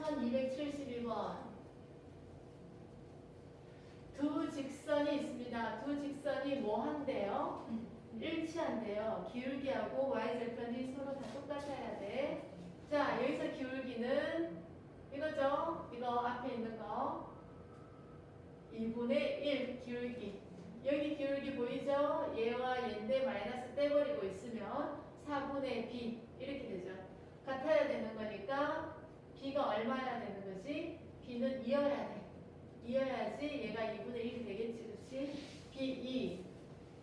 1272번. 두 직선이 있습니다. 두 직선이 뭐 한대요? 일치한대요. 기울기하고 y절편이 서로 다 똑같아야 돼. 자, 여기서 기울기는 이거죠? 이거 앞에 있는 거. 2분의 1 기울기. 여기 기울기 보이죠? 얘와 얘인데 마이너스 떼버리고 있으면 4분의 b 이렇게 되죠. 같아야 되는 거니까 b가 얼마야 되는 거지? B는 이어야 돼. 이어야지 얘가 2분의 1이 되겠지, 그렇지? b 2.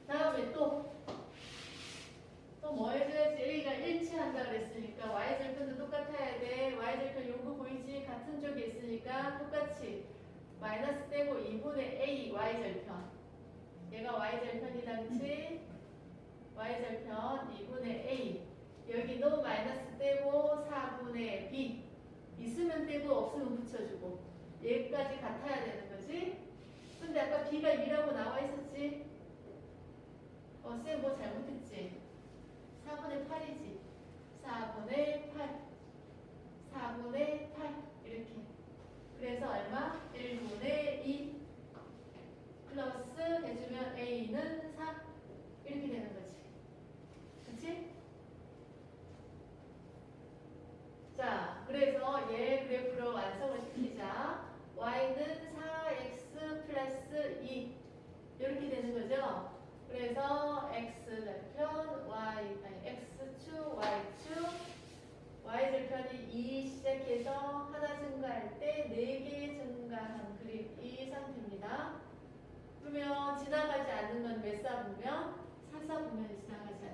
다음에 또 또 뭐 해줘야지? 여기가 일치한다 그랬으니까 y절편도 똑같아야 돼. y절편 요거 보이지? 같은 쪽에 있으니까 똑같이 마이너스 떼고 2분의 a y절편. 얘가 y절편이다, 그치? y절편 2분의 a. 여기도 마이너스 떼고 4분의 b. 있으면 떼고 없으면 붙여주고. 얘까지 같아야 되는 거지? 근데 아까 b가 2라고 나와 있었지? 어, 쌤 뭐 잘못했지? 4분의 8이지. 4분의 8. 4분의 8. 이렇게. 그래서 얼마? 1분의 2. 플러스 해주면 A는 4. 이렇게 되는 거지. 그치? 자, 그래서 얘 그래프로 완성을 시키자. Y는 4X 플러스 2. 이렇게 되는 그래서 x절편 y 아니 x축 y축 y절편이 2 시작해서 하나 증가할 때 4개 증가한 그림 이 상태입니다. 그러면 지나가지 않는 건 몇 사보면 4사보면 지나가지 않는